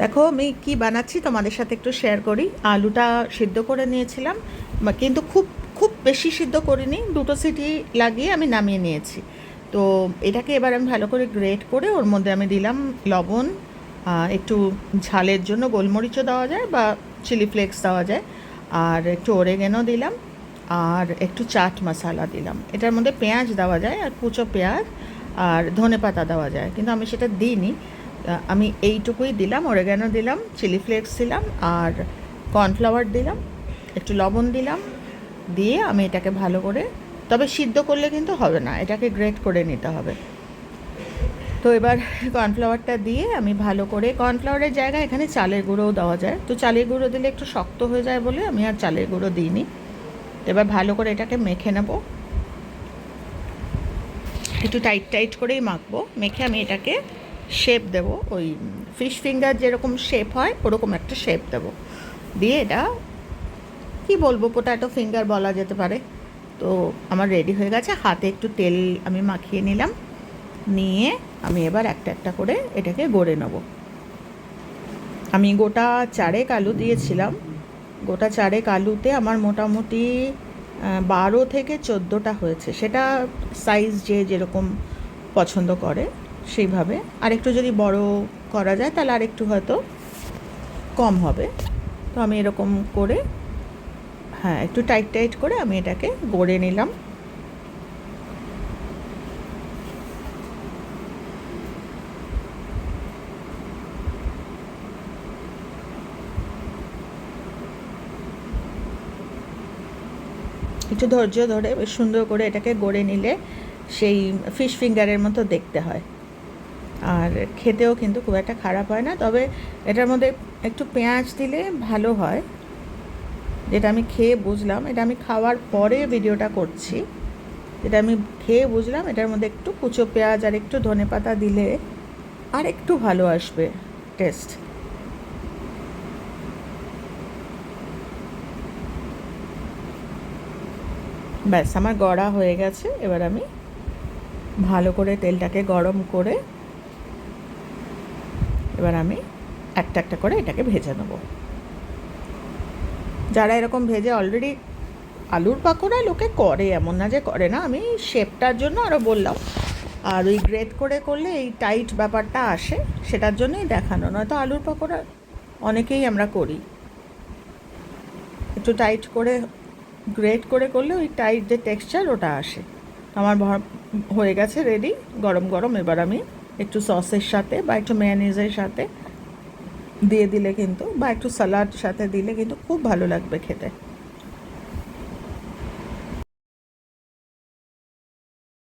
দেখো, আমি কি বানাচ্ছি তোমাদের সাথে একটু শেয়ার করি। আলুটা সিদ্ধ করে নিয়েছিলাম কিন্তু খুব খুব বেশি সিদ্ধ করিনি, দুটো সিটি লাগিয়ে আমি নামিয়ে নিয়েছি। তো এটাকে এবার আমি ভালো করে গ্রেট করে ওর মধ্যে আমি দিলাম লবণ একটু ঝালের জন্য গোলমরিচও দেওয়া যায় বা চিলি ফ্লেক্স দেওয়া যায়, আর একটু ওরেগেনও দিলাম, আর একটু চাট মশলা দিলাম। এটার মধ্যে পেঁয়াজ দেওয়া যায়, আর কুচো পেঁয়াজ, আর ধনে পাতা দেওয়া যায়, কিন্তু আমি সেটা দিইনি। আমি এইটুকুই দিলাম ওরেগানো দিলাম চিলি ফ্লেক্স দিলাম, আর কর্নফ্লাওয়ার দিলাম, একটু লবণ দিলাম, দিয়ে আমি এটাকে ভালো করে, তবে সিদ্ধ করলে কিন্তু হবে না, এটাকে গ্রেট করে নিতে হবে। তো এবার কর্নফ্লাওয়ারটা দিয়ে আমি ভালো করে কর্নফ্লাওয়ারের জায়গায় এখানে চালের গুঁড়োও দেওয়া যায়, তো চালের গুঁড়ো দিলে একটু শক্ত হয়ে যায় বলে আমি আর চালের গুঁড়ো দিইনি। তো এবার ভালো করে এটাকে মেখে নেব। একটু টাইট টাইট করেই মাখবো, মেখে আমি এটাকে শেপ দেব, ওই ফিশ ফিঙ্গার যেরকম শেপ হয়, ওরকম একটা শেপ দেব। দিয়ে এটা, কি বলব পোটাটো ফিঙ্গার বলা যেতে পারে। তো আমার রেডি হয়ে গেছে, হাতে একটু তেল আমি মাখিয়ে নিলাম। নিয়ে আমি এবার একটা একটা করে এটাকে গড়ে নেব। আমি গোটা চারেক আলু দিয়েছিলাম। গোটা চারেক আলুতে আমার মোটামুটি বারো থেকে চোদ্দোটা হয়েছে। সেটা সাইজ যে যেরকম পছন্দ করে। সেইভাবে। আর একটু যদি বড় করা যায়, তাহলে আর একটু হয়তো কম হবে। তো আমি এরকম করে হ্যাঁ একটু টাইট টাইট করে আমি এটাকে গড়ে নিলাম। একটু ধৈর্য ধরে সুন্দর করে এটাকে গড়ে নিলে সেই ফিশ ফিঙ্গারের মতো দেখতে হয়। আর খেতেও কিন্তু খুব একটা খারাপ হয় না, তবে এটার মধ্যে একটু পেঁয়াজ দিলে ভালো হয়। যেটা আমি খেয়ে বুঝলাম, এটা আমি খাওয়ার পরে ভিডিওটা করছি। যেটা আমি খেয়ে বুঝলাম, এটার মধ্যে একটু কুচো পেঁয়াজ আর একটু ধনে পাতা দিলে আর একটু ভালো আসবে টেস্ট ব্যাস, আমার গড়া হয়ে গেছে, এবার আমি ভালো করে তেলটাকে গরম করে এবার আমি একটা একটা করে এটাকে ভেজে নেব। যারা এরকম ভেজে অলরেডি আলুর পাকোড়া লোকে করে, এমন না যে করে না, আমি শেপটার জন্য আরও বললাম। আর ওই গ্রেট করে করলে এই টাইট ব্যাপারটা আসে, সেটার জন্যই দেখানো। নয়তো আলুর পাকোড়া অনেকেই আমরা করি। একটু টাইট করে গ্রেট করে করলে ওই টাইট যে টেক্সচার ওটা আসে। আমার হয়ে গেছে রেডি গরম গরম, এবার আমি একটু সসের সাথে বা একটু মেয়ানিজের সাথে দিয়ে দিলে কিন্তু বা একটু স্যালাড সাথে দিলে কিন্তু খুব ভালো লাগবে খেতে।